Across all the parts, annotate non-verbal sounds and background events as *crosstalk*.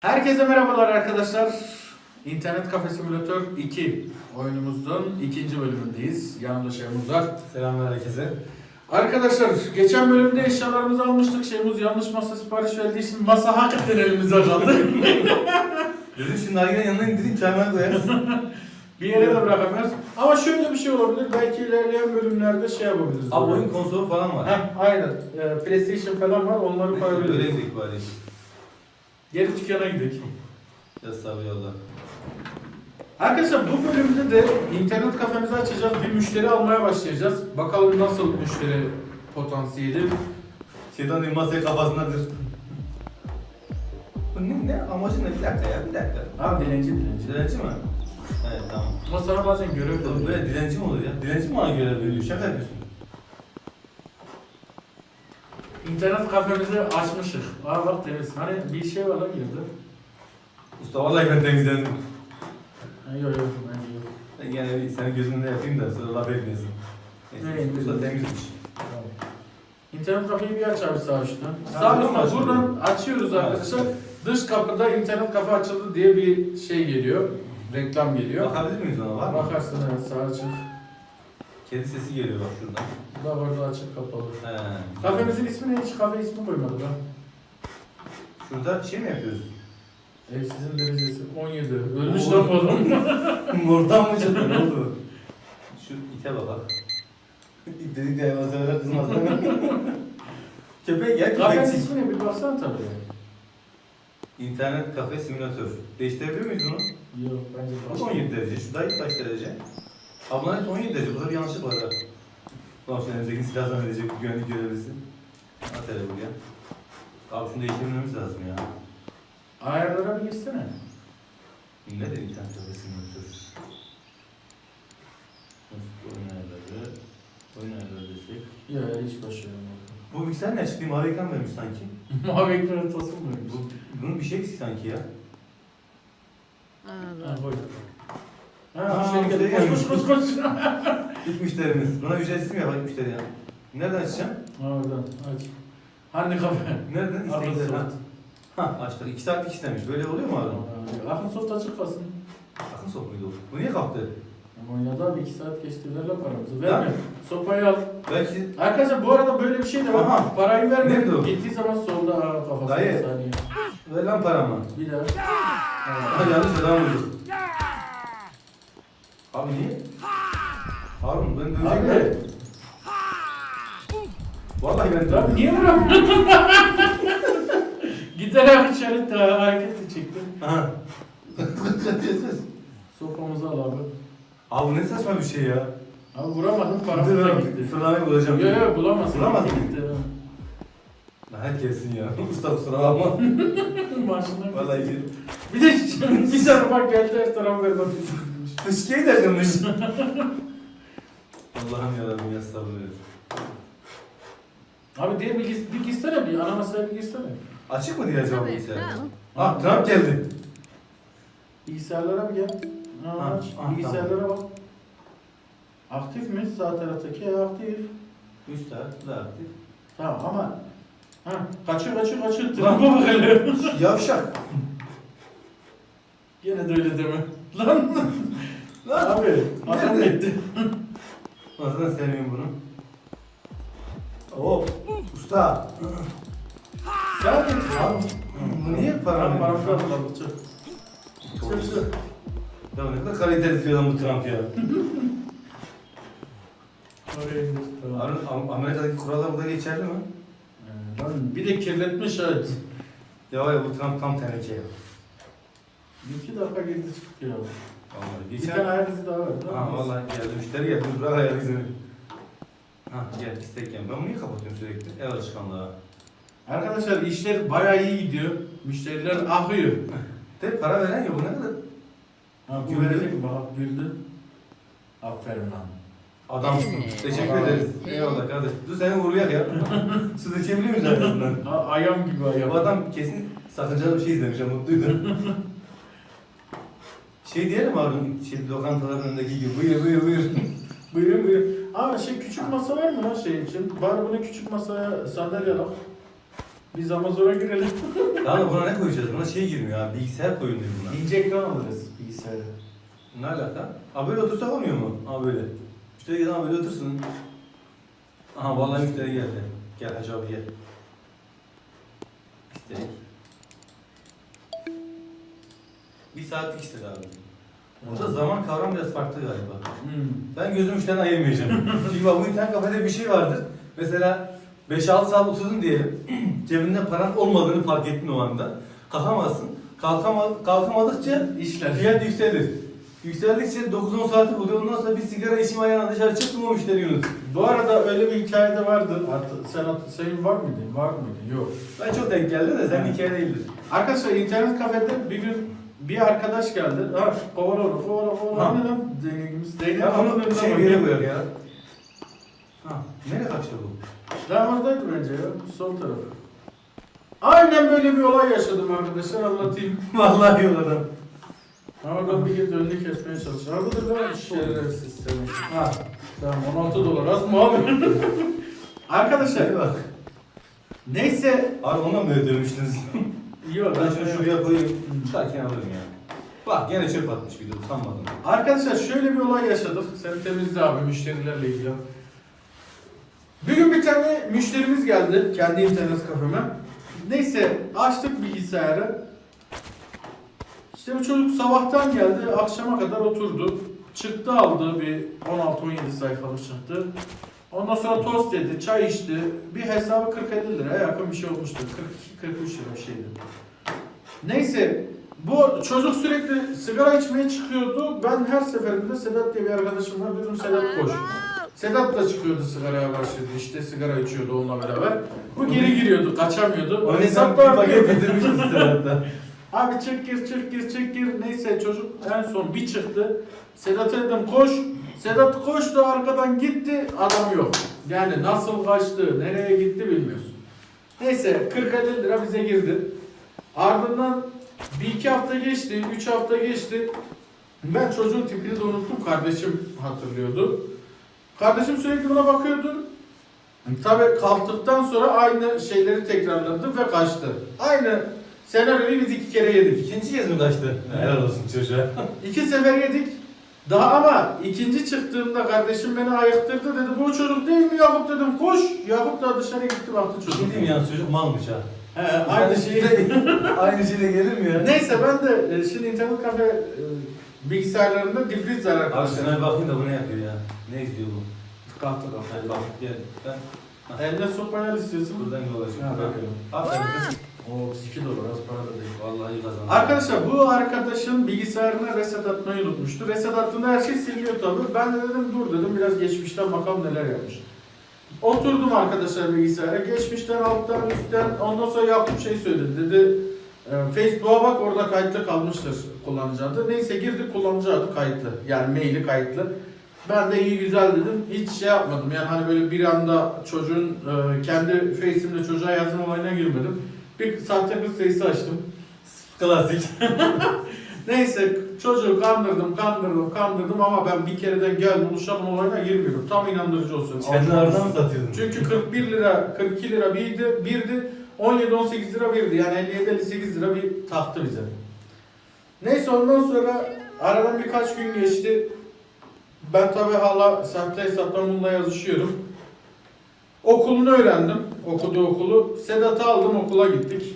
Herkese merhabalar arkadaşlar. İnternet Kafe Simülatör 2 oyunumuzun ikinci bölümündeyiz. Yanımda Şeyhmuz var. Selamlar herkese. Arkadaşlar geçen bölümde eşyalarımızı almıştık. Şeyhmuz yanlış masa sipariş verdiği için masa hakikaten elimizde kaldı. *laughs* Dedim şu nargilenin yanına indireyim çayman koyarız. *laughs* bir yere de bırakamıyoruz. Ama şöyle bir şey olabilir. Belki ilerleyen bölümlerde şey yapabiliriz. Abi oyun konsolu falan var. Heh, aynen. Ee, PlayStation falan var. Onları koyabiliriz. Öyle bari. Geri dükkana gidelim. Ya sabır yolla. Arkadaşlar bu bölümde de internet kafemizi açacağız. Bir müşteri almaya başlayacağız. Bakalım nasıl müşteri potansiyeli. Şeytan masaya kafasındadır. Bu ne, ne? Amacı ne? Bir dakika ya bir dakika. Abi dilenci dilenci. Dilenci mi? Evet tamam. Ama sana bazen görev de Oğlum oluyor. böyle dilenci mi olur ya? Dilenci mi bana göre veriyor? Şaka yapıyorsun. İnternet kafemizi açmışız. Aa bak temiz. Hani bir şey var lan girdi. Usta vallahi ben temizlendim. Ha, yok yok bence yok. Ben Yine bir senin gözünde yapayım da sonra laf etmeyesin. Ne, Neyse usta güzel. temizmiş. İnternet kafeyi bir aç abi sağ üstten. Sağ üstten açılıyor? buradan açıyoruz arkadaşlar. Dış kapıda internet kafe açıldı diye bir şey geliyor. Reklam geliyor. Bakabilir miyiz ona var mı? Bakarsın evet sağ açık. Kedi sesi geliyor bak şuradan. Bu da orada açık kapalı. He. Kafemizin ismi ne? Hiç kafe ismi koymadık ha. Şurada şey mi yapıyoruz? Evsizin derecesi 17. Ölmüş Oo. lan adam. *laughs* Mordan mı çıktı? Ne oldu? Şu ite. İt dedik de hayvan severler kızmaz? *laughs* Köpek gel Kafenin ismi ne? Bir baksana tabii. İnternet kafe simülatör. Değiştirebilir miyiz bunu? Yok bence Bu başka. 17 derece. Şu da kaç derece? Ablanet 17 derece. Burada bir yanlışlık var ha. Ulan şu elimizdeki silah zannedecek bir güvenlik görevlisi. At hele buraya. Abi şunu değiştirmemiz lazım ya. Ayarlara bir girsene. Ne dedi internet kafe simülatör? Nasıl oyun ayarları? Oyun ayarları desek. Ya hiç başlayamadım. Bu bilgisayar ne çıktı? Mavi ekran vermiş sanki. *laughs* Mavi ekranı tasılmıyormuş. Bu, bunun bir şey eksik sanki ya. Ha koy. Ha, şey geldi. Koş koş koş koş. *laughs* İlk müşterimiz. Buna ücretsiz mi yapalım müşteri ya? Nereden açacağım? Oradan aç. Hani kafe? Nereden? İstekleri. Ha. soft. ha açtık. 2 saatlik istemiş. Böyle oluyor mu abi? Akıl soft açık kalsın. Akın sok muydu o? Bu niye kalktı? Ama oynadı abi 2 saat geçti ver lan paramızı. Verme. Sopayı al. Belki Arkadaşlar bu arada böyle bir şey de var. Aha. Parayı verme. Nerede o? Gittiği zaman solda ha, kafasına Dayı. bir saniye. ver lan paramı. Bir daha. Ha yanlış adam vurdu. Abi niye? Harun ben döveceğim. Abi. ya. Vallahi ben *laughs* Abi döveceğim. niye vuramıyorsun? Giderek içeri daha hareket çektim. Aha. *laughs* Sopamızı al abi. Abi ne saçma bir şey ya. Abi vuramadım paramız Dur da gitti. fırlamayı bulacağım. Yok yok bulamazsın. Bulamaz mı? Gitti. Lanet gelsin ya. *laughs* Usta kusura bakma. Maaşından Vallahi iyi. Bir de bir bak geldi her tarafı ver bakayım. Fışkeyi de kırmış. Allah'ım yarabbim ya sabır ver. Abi diye bir, gis- bir girsene bir ana masaya bir girsene. Açık mı diye acaba bilgisayar? Ah Trump geldi. Bilgisayarlara bir gel. Ha, Ha, ha, Bilgisayarlara bak. Aktif mi? Sağ taraftaki aktif. Üst taraf bu da aktif. Tamam ama ha, kaçıyor kaçıyor kaçıyor. Trump'a bak hele. *laughs* Yavşak. Gene de öyle deme. Lan. Lan. Abi adam gitti. Nasıl *laughs* sevmiyorum bunu. Hop. Usta. Sen git. Abi, bu niye para Param param veriyor? param param. Çık. Ya ne kadar kalitesiz bir adam bu Trump ya. Am- Amerika'daki kurallar burada geçerli mi? Ee, Lan bir de kirletmiş ha. Ya var ya bu Trump tam teneke ya. İki dakika girdi çıktı ya. Vallahi Bir geçen... tane ayak izi daha var. Ha vallahi geldi müşteri geldi bırak ayak izini. Ha gel istek gel. Ben bunu niye kapatıyorum sürekli? Ev alışkanlığı. Arkadaşlar işler bayağı iyi gidiyor. Müşteriler akıyor. De para veren yok bu ne kadar? Ha bu Güldü. verecek mi? Bak güldü. Aferin lan. Adamsın. Teşekkür Adam. ederiz. Eyvallah kardeş. Dur seni vurulayak ya. *laughs* Su dökebiliyor muyuz arkasından? Ha, ayam gibi ayam. Bu adam kesin sakıncalı bir şey izlemiş ama mutluydu. *laughs* şey diyelim abi, şey lokantaların önündeki gibi buyur buyur buyur. *laughs* Buyurun buyurun. Aa şey küçük masa var mı lan şey için? Bari bunu küçük masaya sandalye al. Biz Amazon'a girelim. *laughs* Tamam buna ne koyacağız? Buna şey girmiyor abi. Bilgisayar koyun diyor buna. İnce ekran alırız bilgisayara. Ne alaka? Abi böyle otursak olmuyor mu? Abi böyle. Müşteri geldi abi böyle otursun. Aha vallahi müşteri geldi. Gel Hacı abi gel. İşte. Bir saatlik istedi abi. Burada zaman kavram biraz farklı galiba. Hmm. Ben gözüm müşteriden ayırmayacağım. *laughs* Çünkü bak bu internet kafede bir şey vardır. Mesela 5-6 saat oturdun diyelim. *clears throat* Cebinde paran olmadığını fark ettin o anda. Kalkamazsın. Kalkama, kalkamadıkça İşler. fiyat yükselir. Yükseldikçe 9-10 saati buluyor. Ondan sonra bir sigara içim ayağına dışarı çıktım o müşteri Yunus. Bu arada öyle bir hikaye de vardı. Hatta sen senin var mıydı? Var mıydı? Yok. Ben çok denk geldi de sen hikaye değildir. Arkadaşlar internet kafede bir gün bir arkadaş geldi. Ha, kovala onu, kovala, kovala. Ha. Hani lan deneyimimiz? Deneyim. Ya onu önüne şey bak. yere koyar ya. Ha, nereye kaçıyor bu? Lan oradaydı bence ya. Sol taraf. Aynen böyle bir olay yaşadım arkadaşlar anlatayım. *laughs* Vallahi yok adam. Oradan bir git önünü kesmeye çalışıyor. Abi de ben şerefsiz sistemi. Ha. Tamam 16 dolar az mı abi? *laughs* arkadaşlar bak. neyse. Abi ondan mı dövmüştünüz? *laughs* Yok ben şunu şuraya koyayım. Çıkarken alırım ya. Bak gene çöp atmış bir de utanmadım. Arkadaşlar şöyle bir olay yaşadık. Sen temizle abi müşterilerle ilgili. Bir gün bir tane müşterimiz geldi kendi internet kafeme. Neyse açtık bilgisayarı. İşte bu çocuk sabahtan geldi akşama kadar oturdu. Çıktı aldı bir 16-17 sayfalık çıktı. Ondan sonra tost yedi, çay içti. Bir hesabı 40-50 liraya yakın bir şey olmuştu. 42-43 lira bir şeydi. Neyse bu çocuk sürekli sigara içmeye çıkıyordu. Ben her seferinde Sedat diye bir arkadaşım var. Dedim Sedat koş. Sedat da çıkıyordu sigaraya başladı. İşte sigara içiyordu onunla beraber. Bu geri giriyordu, kaçamıyordu. O Hesap bir paket getirmişiz. Abi çık gir çık gir çık gir. Neyse çocuk en son bir çıktı. Sedat'a dedim koş. Sedat koştu arkadan gitti. Adam yok. Yani nasıl kaçtı, nereye gitti bilmiyoruz. Neyse 40-50 lira bize girdi. Ardından bir iki hafta geçti, üç hafta geçti. Ben çocuğun tipini de unuttum. Kardeşim hatırlıyordu. Kardeşim sürekli buna bakıyordu. Tabii kalktıktan sonra aynı şeyleri tekrarladı ve kaçtı. Aynı senaryoyu biz iki kere yedik. İkinci kez mi kaçtı? Helal olsun çocuğa. İki sefer yedik. Daha ama ikinci çıktığımda kardeşim beni ayıktırdı dedi. Bu çocuk değil mi Yakup dedim. Koş. Yakup da dışarı gitti baktı çocuk. Mi yalnız çocuk malmış ha? He, aynı şey. *laughs* Aynı şeyle gelir mi ya? Neyse ben de e, şimdi internet kafe e, bilgisayarlarında difriz var Abi arkadaşlar. şuna bir bakayım da bu ne yapıyor ya? Ne izliyor bu? Kalktı Hadi bak gel. Ben Eline sokmaya istiyorsun. buradan yol açayım. Ha, bakıyorum. Aferin kız. Oo 2 dolar az para da değil. Vallahi iyi kazandın. Arkadaşlar bu arkadaşın bilgisayarına reset atmayı unutmuştu. Reset attığında her şey siliniyor tabii. Ben de dedim dur dedim biraz geçmişten bakalım neler yapmış. Oturdum arkadaşlar bilgisayara. Geçmişten alttan üstten ondan sonra Yakup şey söyledi. Dedi e, Facebook'a bak orada kayıtlı kalmıştır kullanıcı adı. Neyse girdik kullanıcı adı kayıtlı. Yani maili kayıtlı. Ben de iyi güzel dedim. Hiç şey yapmadım. Yani hani böyle bir anda çocuğun e, kendi face'imle çocuğa yazma olayına girmedim. Bir sahte kız sayısı açtım. Klasik. *laughs* Neyse çocuğu kandırdım, kandırdım, kandırdım ama ben bir kereden gel buluşalım olayına girmiyorum. Tam inandırıcı olsun. Aradan mı satıyordun? Çünkü 41 lira, 42 lira birdi, birdi. 17-18 lira birdi. Yani 57-58 lira bir taktı bize. Neyse ondan sonra aradan birkaç gün geçti. Ben tabi hala sahte hesaptan bununla yazışıyorum. Okulunu öğrendim. Okuduğu okulu. Sedat'ı aldım okula gittik.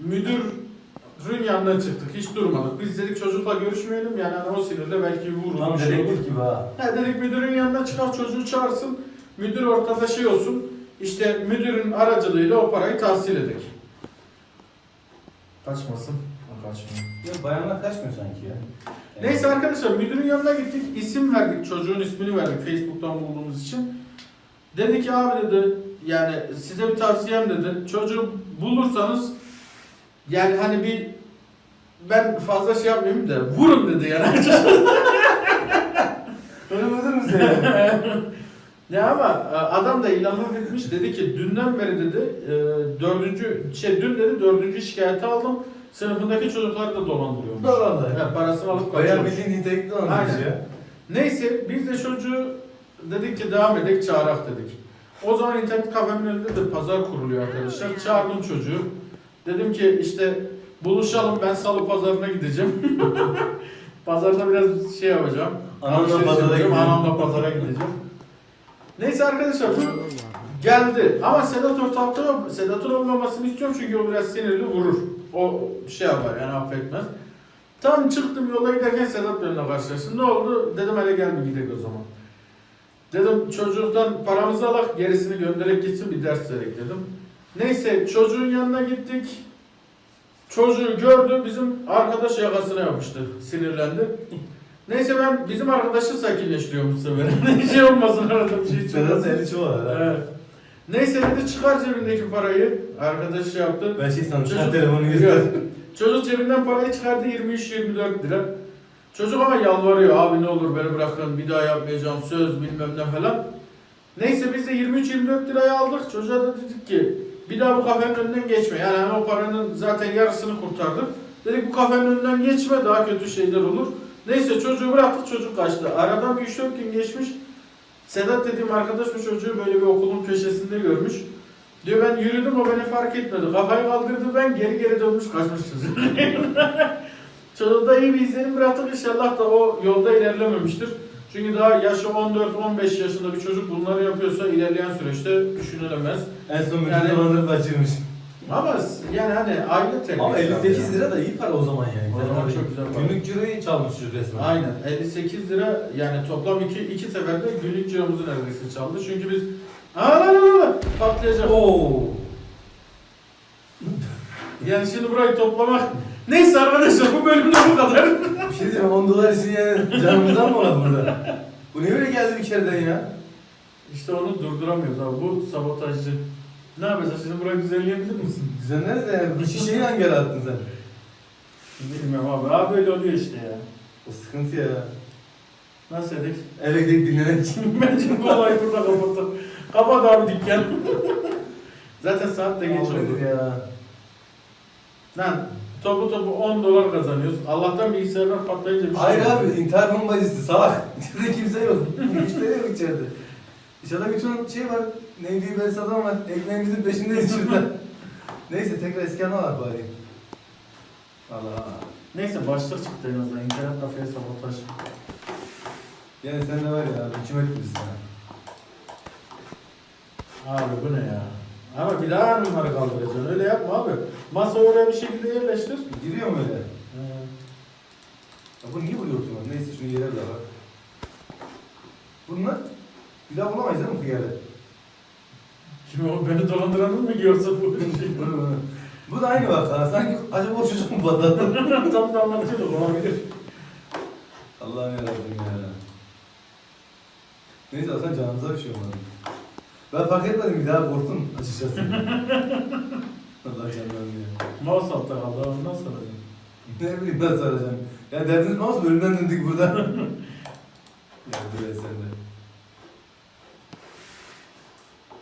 Müdürün yanına çıktık. Hiç durmadık. Biz dedik çocukla görüşmeyelim. Yani hani o sinirle belki vurur. Lan bir şey olur. gibi ha. Ha dedik müdürün yanına çıkar çocuğu çağırsın. Müdür ortada şey olsun. İşte müdürün aracılığıyla o parayı tahsil edek. Kaçmasın. Kaçmıyor. Ya bayanlar kaçmıyor sanki ya. Neyse arkadaşlar müdürün yanına gittik. isim verdik. Çocuğun ismini verdik Facebook'tan bulduğumuz için. Dedi ki abi dedi yani size bir tavsiyem dedi. Çocuğu bulursanız yani hani bir ben fazla şey yapmayayım da vurun dedi yani. *laughs* Öyle müsün ya? *laughs* Ya ama e, adam da ilanı etmiş dedi ki dünden beri dedi e, dördüncü şey dün dedi dördüncü şikayeti aldım sınıfındaki çocukları da dolandırıyormuş. Vallahi. Evet, parasını alıp Bayağı kaçıyormuş. bildiğin nitelikli olmuş ya. Neyse biz de çocuğu dedik ki devam edelim çağırak dedik. O zaman internet kafemin önünde de pazar kuruluyor arkadaşlar. Çağırdım çocuğu. Dedim ki işte buluşalım ben salı pazarına gideceğim. *laughs* Pazarda biraz şey yapacağım. Anamla Alışveriş pazara gidelim. Anamla pazara gideceğim. Neyse arkadaşlar bu geldi. Ama Sedat ortalıkta yok. Sedat'ın olmamasını istiyorum çünkü o biraz sinirli vurur. O şey yapar yani affetmez. Tam çıktım yola giderken Sedat benimle karşılaştı. Ne oldu? Dedim hele gel bir gidelim o zaman. Dedim çocuktan paramızı alak gerisini göndererek gitsin bir ders vererek dedim. Neyse çocuğun yanına gittik. Çocuğu gördü bizim arkadaş yakasına yapıştı. Sinirlendi. Neyse ben bizim arkadaşı sakinleştiriyorum bu sefer. *laughs* şey olmasın arada bir şey çıkmasın. eli çoğu. Evet. Neyse dedi çıkar cebindeki parayı. Arkadaş şey yaptı. Ben şey sandım. Çocuk- telefonu göster. Çocuk cebinden parayı çıkardı 23-24 lira. Çocuk ama yalvarıyor abi ne olur beni bırakın bir daha yapmayacağım söz bilmem ne falan. Neyse biz de 23-24 lirayı aldık. Çocuğa da dedik ki bir daha bu kafenin önünden geçme. Yani hani o paranın zaten yarısını kurtardık. Dedik bu kafenin önünden geçme daha kötü şeyler olur. Neyse çocuğu bıraktık çocuk kaçtı. Aradan bir 3-4 gün geçmiş. Sedat dediğim arkadaş bu çocuğu böyle bir okulun köşesinde görmüş. Diyor ben yürüdüm o beni fark etmedi. Kafayı kaldırdı ben geri geri dönmüş kaçmış çocuk. *laughs* Çocukta iyi bir izlenim bıraktık inşallah da o yolda ilerlememiştir. Çünkü daha yaşı 14-15 yaşında bir çocuk bunları yapıyorsa ilerleyen süreçte düşünülemez. En son bütün Yani- zamanları kaçırmış. Ama yani hani aile terbiyesi. Ama abi 58 yani. lira da iyi para o zaman yani. O zaman Yani çok güzel para. Günlük ciroyu çalmış resmen. Aynen 58 lira yani toplam iki, iki seferde günlük ciromuzu neredeyse çaldı. Çünkü biz Aa la la la patlayacak. Oo. Yani şimdi burayı toplamak. Neyse arkadaşlar bu bölümde bu kadar. Bir şey diyeceğim 10 dolar için yani canımızdan mı olan burada? Bu niye böyle geldi bir kereden ya? İşte onu durduramıyoruz abi. Bu sabotajcı. Ne yapacağız şimdi burayı düzenleyebilir misin? Düzenleriz de bu şişeyi hangi yere attın sen? Bilmiyorum abi. Abi böyle oluyor işte ya. O sıkıntı ya. Nasıl edik? Eve gidip dinlenek. *laughs* Bence bu olayı burada kapatalım. Kapat abi dükkan. *laughs* Zaten saat de geç oldu. Ya? Lan topu topu 10 dolar kazanıyoruz. Allah'tan bilgisayarlar patlayınca bir şey Hayır oldu. abi intihar bombacısı salak. *laughs* İçeride kimse yok. Müşteri yok içeride. Dışarıda bir ton şey var. Neydi bir adam var. Ekmeğimizin peşindeyiz *laughs* şurada. Neyse tekrar eski ana var bari. Allah. Neyse başlık çıktı en azından. İnternet kafeye sabotaj. Yani sen de var ya hükümet gibisin ha. Abi bu ne ya? Ama bir daha numara kaldıracaksın. Öyle yapma abi. Masayı oraya bir şekilde yerleştir. Giriyor mu öyle? Ee, Ya bu niye buraya oturuyor? Neyse şunu yere bırak. Bunlar bir daha bulamayız değil mi bu yere? Kim o beni dolandıranın mı yiyorsa bu *laughs* şey? bu da aynı bak ha. Sanki acaba o çocuk mu patlattı? *laughs* Tam da anlatıyorduk olabilir. Allah'ım yarabbim ya. Neyse aslında canımıza bir şey olmadı. Ben fark etmedim bir daha korktum açıkçası. *laughs* Allah canlarım ya. Mouse altta kaldı ondan sonra. *laughs* Ne bileyim nasıl arayacağım. Ya derdiniz mouse bölümden döndük burada. *laughs* ya böyle sen de.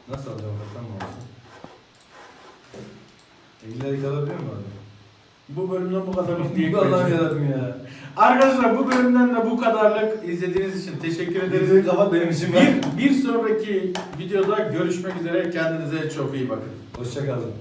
Nasıl alacağım bakalım mouse'u? İlla kalabiliyor mu abi? Bu bölümden bu kadarlık diye Allah'ım yarabbim ya. Arkadaşlar bu bölümden de bu kadarlık izlediğiniz için teşekkür ederiz. Kapat benim işim var. Bir, bir sonraki videoda görüşmek üzere. Kendinize çok iyi bakın. Hoşçakalın.